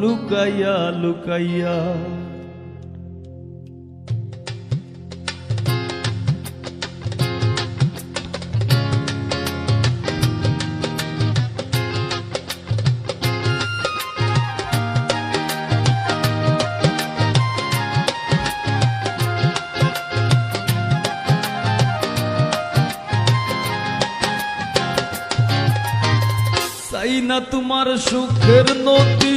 লুকাইয়া লুকাইয়া। তোমার সুখের নদী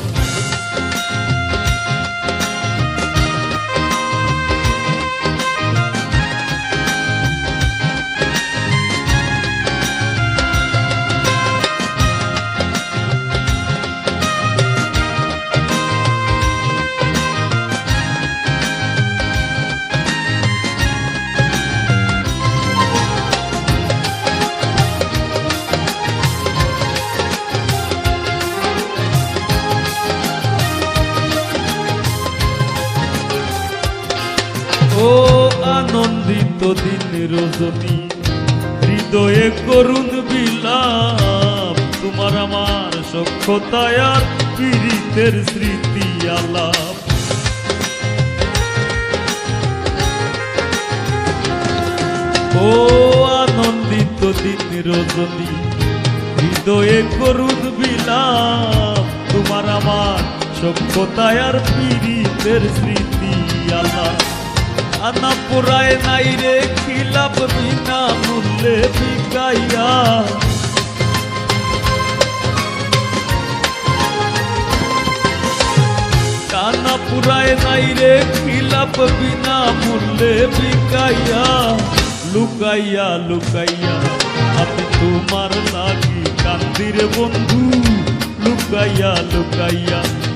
আনন্দিত দিন রজনী? হৃদয়ে করুণ বিলাপ, তোমার আমার সক্ষতায় পীড়িতের স্মৃতি আলাপ। ও আনন্দিত দিন রজনী, হৃদয়ে করুণ বিলাপ, তোমার আমার সভ্যতায় পীড়িতের স্মৃতি আলাপ। আনা পুরায় নাই রে খিলাপ বিনা মূল্যে বিকাইয়া। কানা পুরায় নাই রে খিলাপ বিনা মূল্যে বিকাইয়া। লুকাইয়া লুকাইয়া, আমি তোমার লাগি কান্দির বন্ধু। লুকাইয়া লুকাইয়া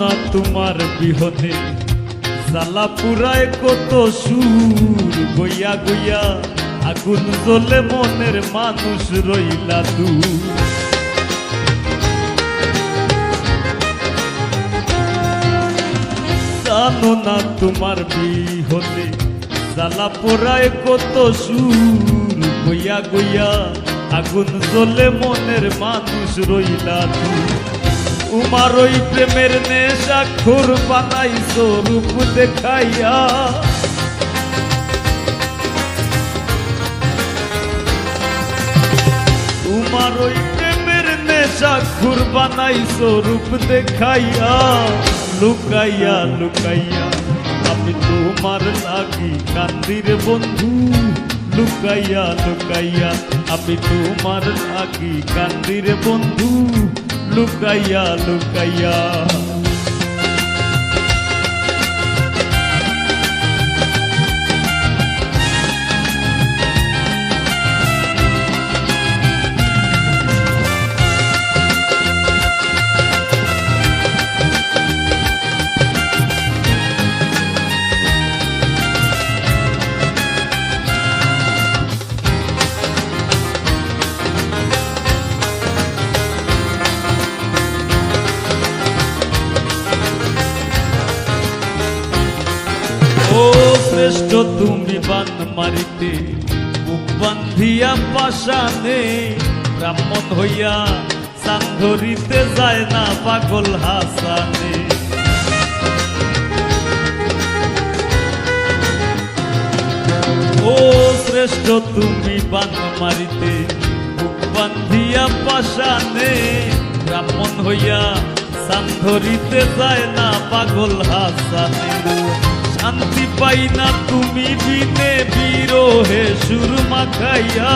না তোমার বিহনে? জ্বালা পুরায় কত সুর গইয়া গইয়া, আগুন জ্বলে মনের মানুষ রইলা দূর। জানো না তোমার বিহনে জ্বালা পোড়ায় কত সুর গইয়া গইয়া, আগুন জ্বলে মনের মানুষ রইলা দূর। উমার ওই প্রেমের নেশা খুর বানাইছো, রূপ দেখাইয়া। উমার ওই প্রেমের নেশা খুর বানাইছো, রূপ দেখাইয়া। লুকাইয়া লুকাইয়া, আমি তোমার লাগি কান্দির বন্ধু। লুকাইয়া লুকাইয়া, আমি তোমার লাগি কান্দির বন্ধু। লুকাইয়া লুকাইয়া শ্রেষ্ঠ তুমি বান মারিতে বুক বান্ধিয়া পাশানে ব্রাহ্মণ হইয়া ধরিতে যায় না পাগল হাসানে। ও শ্রেষ্ঠ তুমি বান মারিতে বুক বান্ধিয়া পাশানে ব্রাহ্মণ হইয়া ধরিতে যায় না পাগল হাসানে। শান্তি পাই না তুমি বিনে বিরোহে সুর মাখাইয়া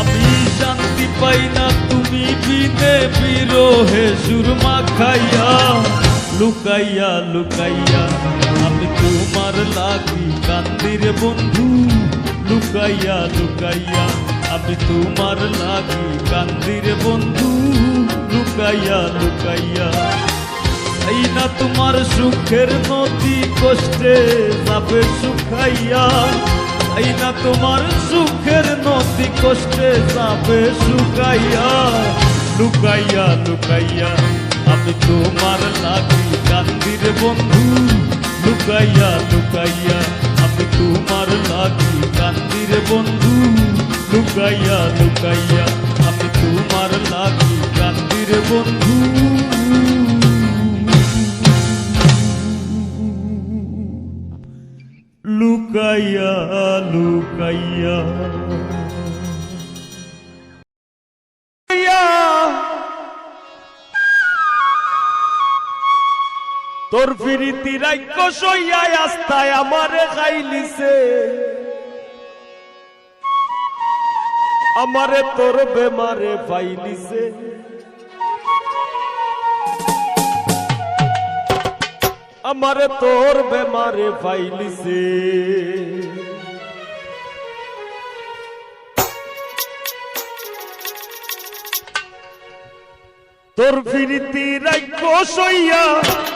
আমি শান্তি পাই না তুমি বিনে বিরোহে সুর মাখাইয়া লুকাইয়া লুকাইয়া, আমি তোমার লাগি কান্দির বন্ধু। লুকাইয়া লুকাইয়া, আমি তোমার লাগি কান্দির বন্ধু। লুকাইয়া লুকাইয়া। এই না তোমার সুখের নদী কষ্টে যাবে শুকাইয়া। এই না তোমার সুখের নদী কষ্টে যাবে শুকাইয়া। লুকাইয়া লুকাইয়া, আমি তোমার লাগি কান্দির বন্ধু। লুকাইয়া লুকাইয়া, আমি তোমার লাগি কান্দির বন্ধু। লুকাইয়া লুকাইয়া তোমার লাগি কান্দির বন্ধু। লুকাইয়া লুকাইয়া। তোর ফিরিতি রাজ্য সইয়ায় আস্তায় আমারে খাইলিছে। আমারে তোর বেমারে পাইলিছে আমারে তোর বেমারে পাইলিছে তোর ফিরিতি রাজ্য সইয়া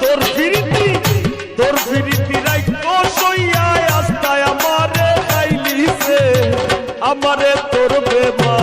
তোর ফিরিতি তোর ফিরিতি রাজ্য সইয়া আমারে তোর বেমারে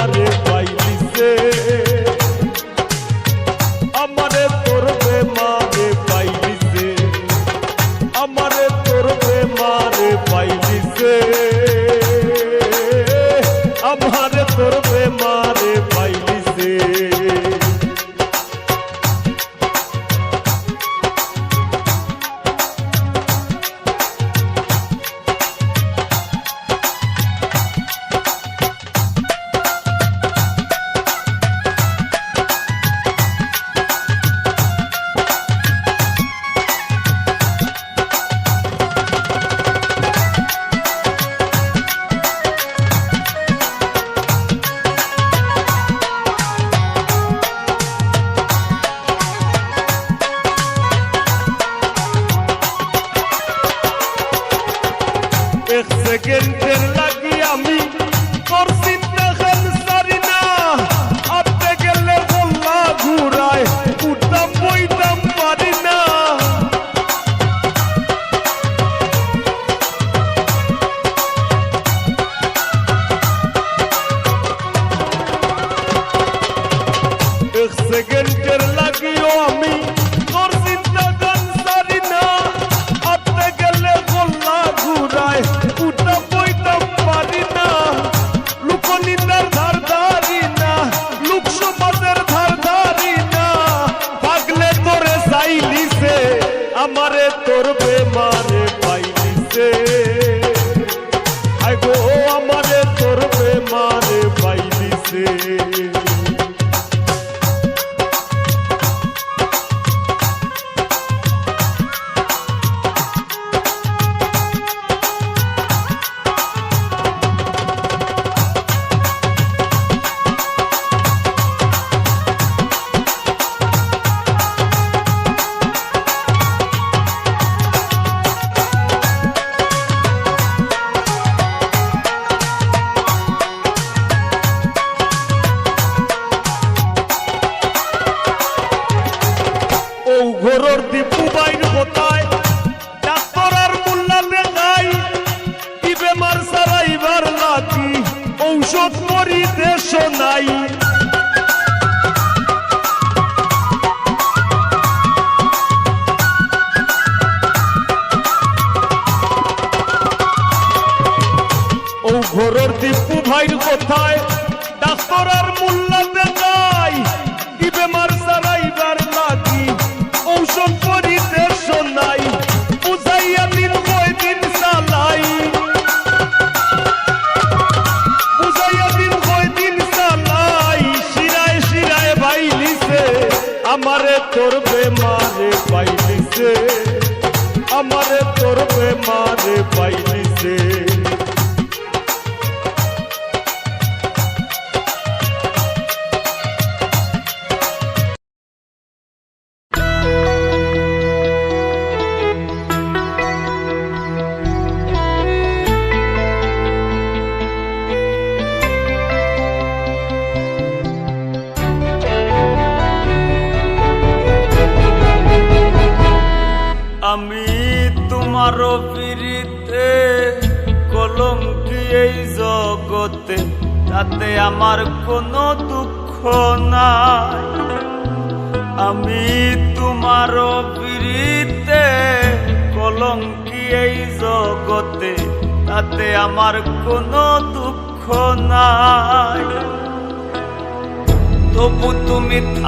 ঘোরর দীপু বাইর কোথায়? ডাক্তার আর মোল্লা দেখাই, কি বেমার সারাইবার লাগি ঔষধ মরি দেশ নাই। তোর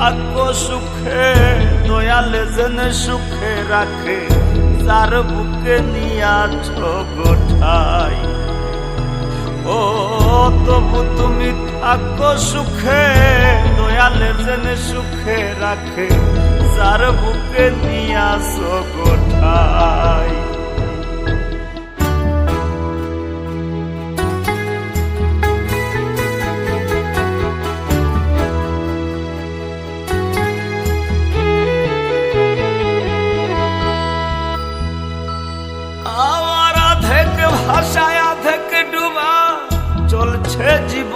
থাকো সুখে, দয়ালে যেন সুখে রাখে, তার বুকে নিয়াছ গোঠাই ও, তবু তুমি থাকো সুখে, দয়ালে যেন সুখে রাখে যার বুকে নিয়াছ গোঠাই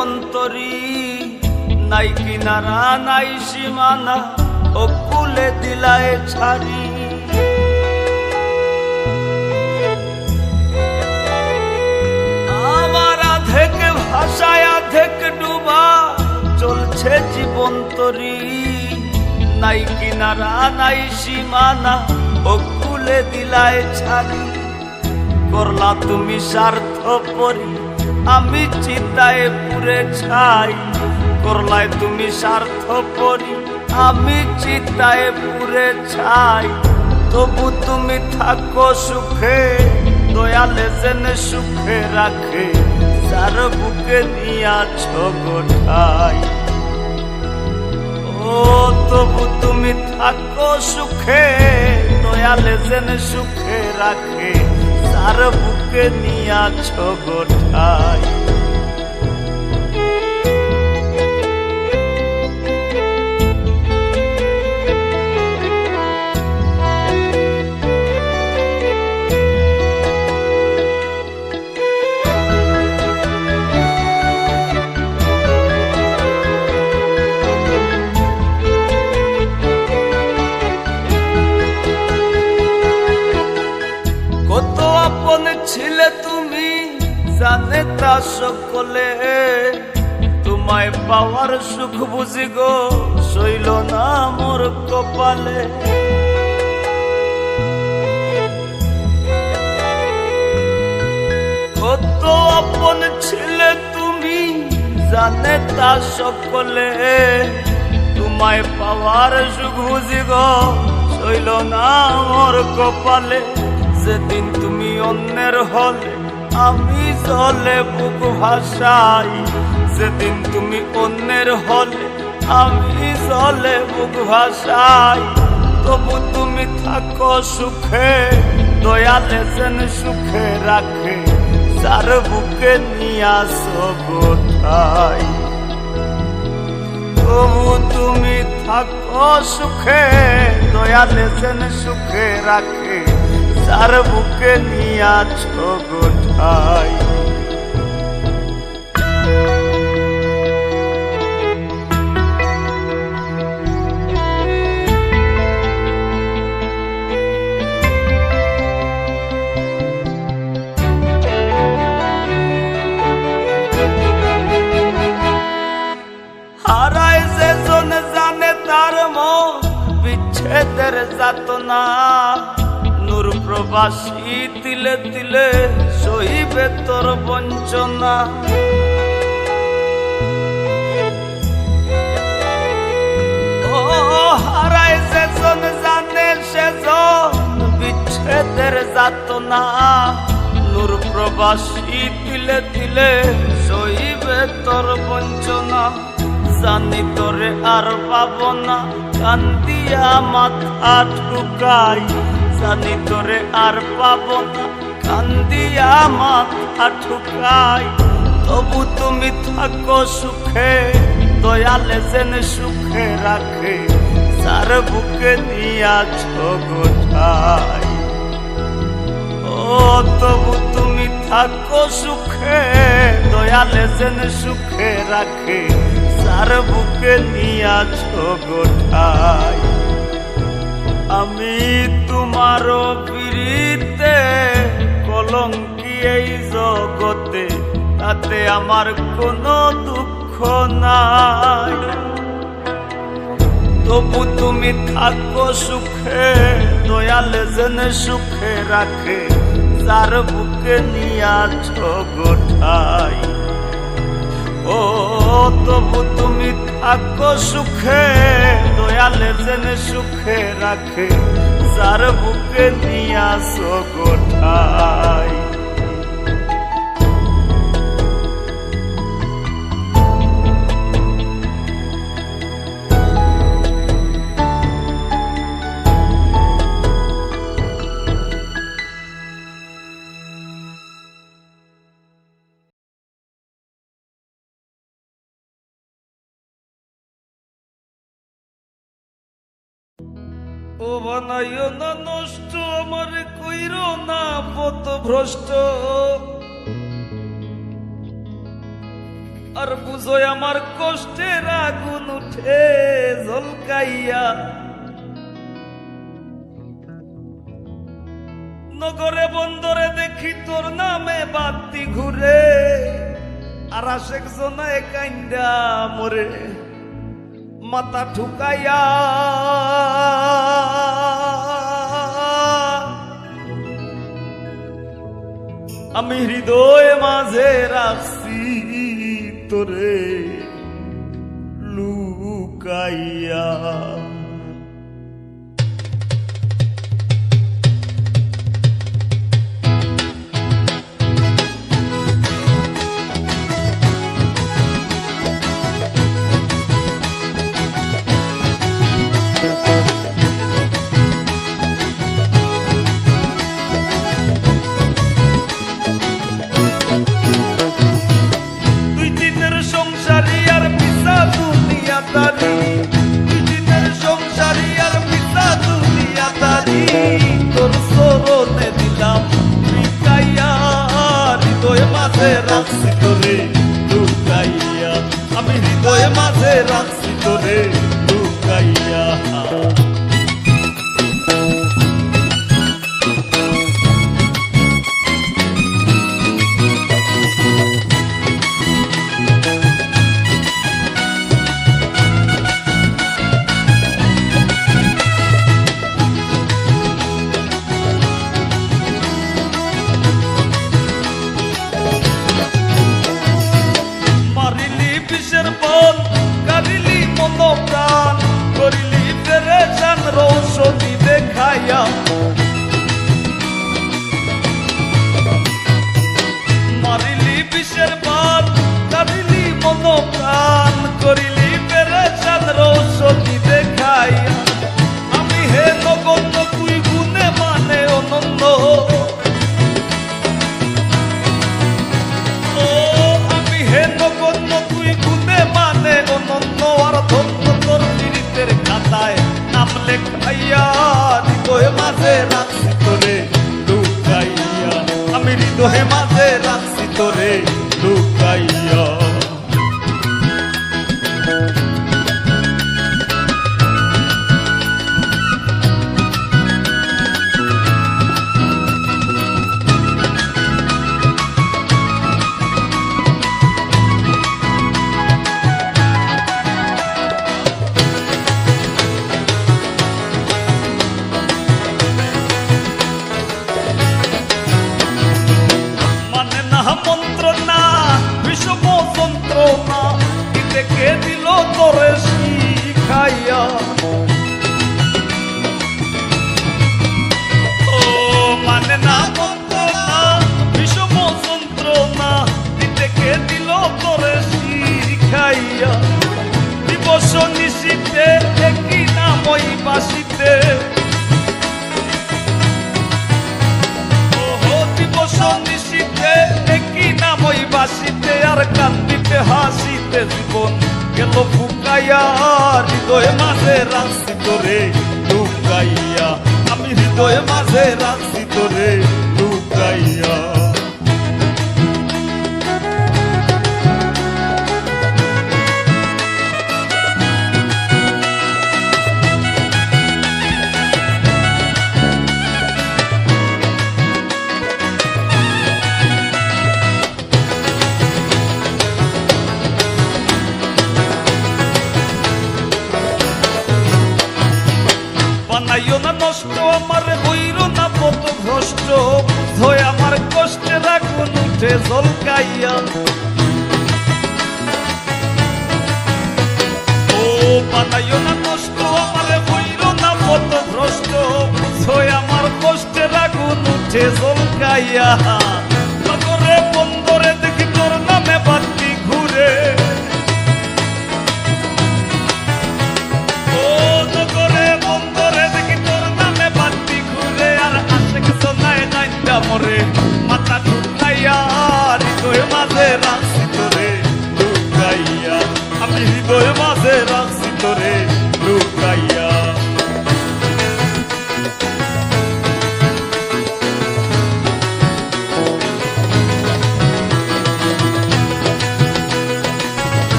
জীবন তরি নাই কিনারা, নাই সীমানা, ও কুলে দিলায় ছাড়ি। আমার আধেক ভাষায় আধেক ডুবা চলছে জীবন তরি নাই কিনারা, নাই সীমানা, ও কুলে দিলায় ছাড়ি। করলা তুমি স্বার্থ পরি আমি চিন্তায় পুরে ছাই করলায় তুমি স্বার্থ পরি আমি চিন্তায় পুরে ছাই, তবু তুমি থাকো সুখে, দয়ালে জেনে সুখে রাখে, যার বুকে নিয়াছ গোঠাই ও, তবু তুমি থাকো সুখে, দয়ালে যেন সুখে রাখে। তার বুকে নিয়াছ গোঠাই সকলে, তোমায় পাওয়ার সুখ বুঝি গো শৈল না মোর কপালে। কত আপন ছিলে তুমি, জানে তা সকলে, তোমায় পাওয়ার সুখ বুঝি গো শৈল না মোর কপালে। যেদিন তুমি অন্যের হলে আমি জলে বুক ভাসাই। যেদিন তুমি অন্যের হলে আমি জলে বুক ভাসাই। তবু তুমি থাকো সুখে, দয়ালে যেন সুখে রাখে, যার বুকে নিয়াস গোঠাই তবু তুমি থাকো সুখে, দয়ালে যেন সুখে রাখে, যার বুকে নিয়াছ গোঠাই হারায় যে জন জানে তার মন বিচ্ছেদের যাতনা। প্রবাসী তিলে তিলে সহিবে তোর বঞ্চনা। হারায় সেজন জানে সেজন, বিচ্ছেদের যাতনা। নূর প্রবাসী, তিলে তিলে সহিবে তোর বঞ্চনা। জানি তোরে আর পাব না, কান্দিয়া মাথা ঠুকাই জানি তোরে আর পাব কান্দিয়া মাথা ঠুকাই তবু তুমি থাকো সুখে, দয়ালে যেন সুখে রাখে। সার বুকে নিয়াছ গোঠাই ও, তবু তুমি থাকো সুখে, দয়ালে যেন সুখে রাখে। সার বুকে নিয়াছ গোঠাই আমি তোমার বিরিতে কলঙ্কি এই জগতে, তাতে আমার কোনো দুঃখ নাই। তবু তুমি থাকো সুখে, দয়াল যেন সুখে রাখে, যার বুকে নিয়াছ গোঠাই। ও তবু তুমি থাকো সুখে দয়ালে যেন সুখে রাখে যার বুকে নিয়াস গোঠাই ও বানাইও না নষ্ট, আমার কইর না পত ভ্রষ্ট। আর বুঝোয় আমার কষ্টের আগুন উঠে জলকাইয়া নগরে বন্দরে দেখি তোর নামে বাতি ঘুরে, আর আশেক জনায় কাইন্দা মরে, মাথা ঠুকাইয়া। আমি হৃদয় মাঝে রাখছি তোরে লুকাইয়া। জীবন গেল ফুকাইয়া হৃদয় মাঝে রাখছি তোরে লুকাইয়া আমি হৃদয় মাঝে রাখছি তোরে লুকাইয়া উঠে জলকাইয়া ও বানাইও না নষ্ট আমারে হইল না পত ভ্রষ্ট। আমার কষ্টে রাখুন উঠে জলকাইয়া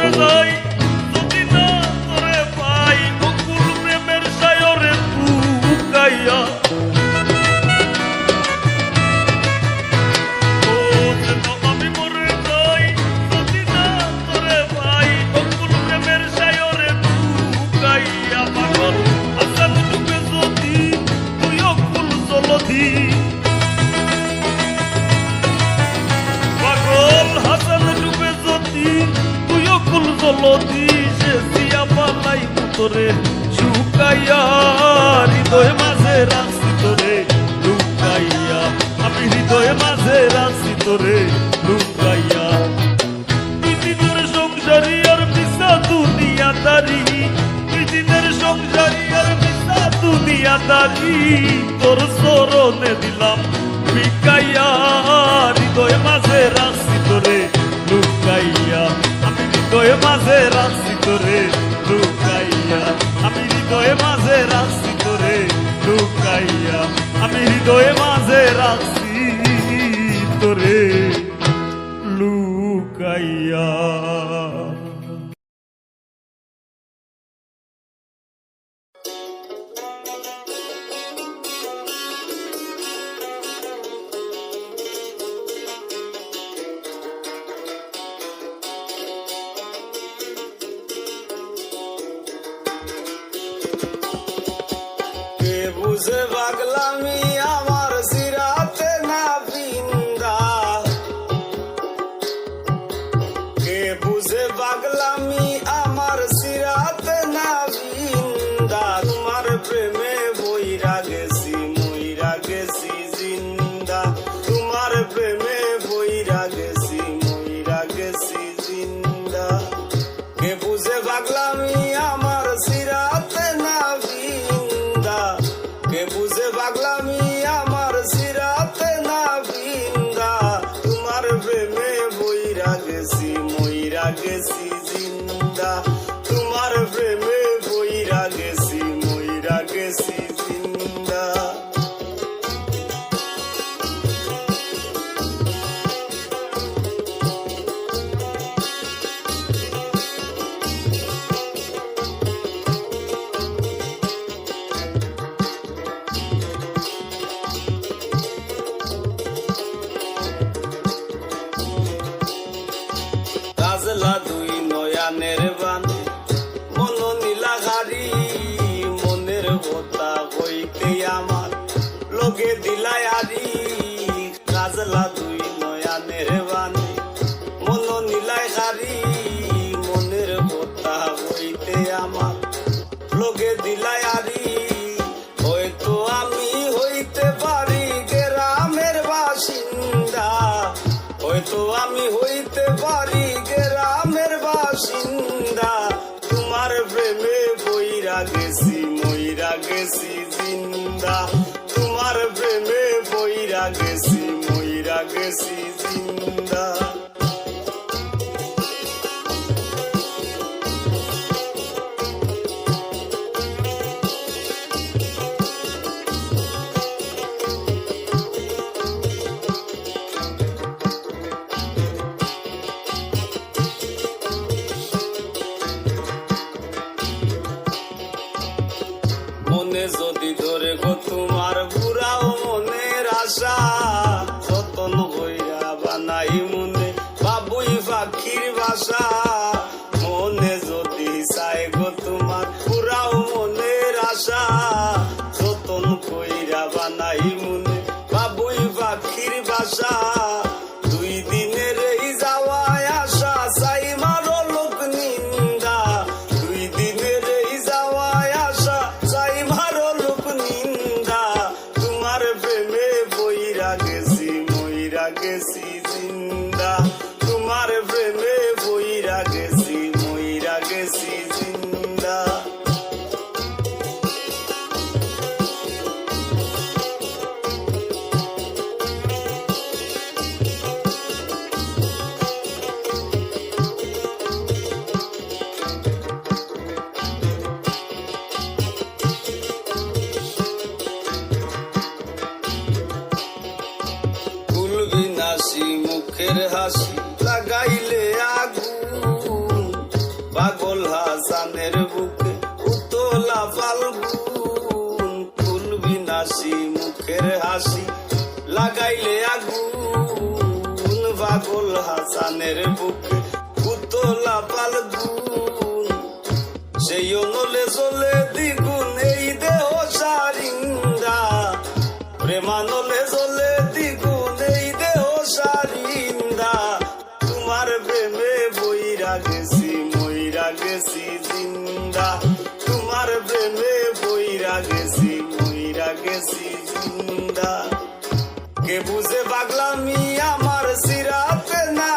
আমি অকুল জলদি সে দিয়া পালাই তোরে শুকাইয়া হৃদয় মাঝে রাখছি তোরে, লুকাইয়া। আমি হৃদয় মাঝে রাখছি তোরে, লুকাইয়া। দুই দিনের সংসারী আর মিশা দুনিয়া দারি দুই দিনের সংসারী আর মিশা দুনিয়া দারি তোর সরণে দিলাম, বিকাইয়া হৃদয় মাঝে রাখছি তোরে, লুকাইয়া। হৃদয় মাঝে রাখছি তোরে, লুকাইয়া। আমি হৃদয়ে মাঝে রাখছি তোরে, লুকাইয়া। আমি হৃদয়ে মাঝে রাখছি তোরে, লুকাইয়া। যোগে দিলাই আরি কাজলা দুই নয়া বানি মন নিলাই হারি, মনের কথা বইতে আমার। লোকে দিলাই আরি হয়তো আমি হইতে পারি গ্রামের বাসিন্দা। হয়তো আমি হইতে পারি গ্রামের বাসিন্দা। তোমার প্রেমে বইরা গেছি, মইরা গেছি জিন্দা। প্রেমে বইরা গেছি মইরা গেছি। দুই দিনের এই যাওয়ায় আশা চাই লোক নিন্দা। দুই দিনের এই যাওয়ায় আশা চাই লোক নিন্দা। তোমার প্রেমে বইরা গেছি, মইরা গেছি জিন্দা। তোমার প্রেমে বইরা গেছি, মইরা গেছি জিন্দা। বুঝে পাগলামি আমার সিরাতে না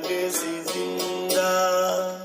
Grace is in the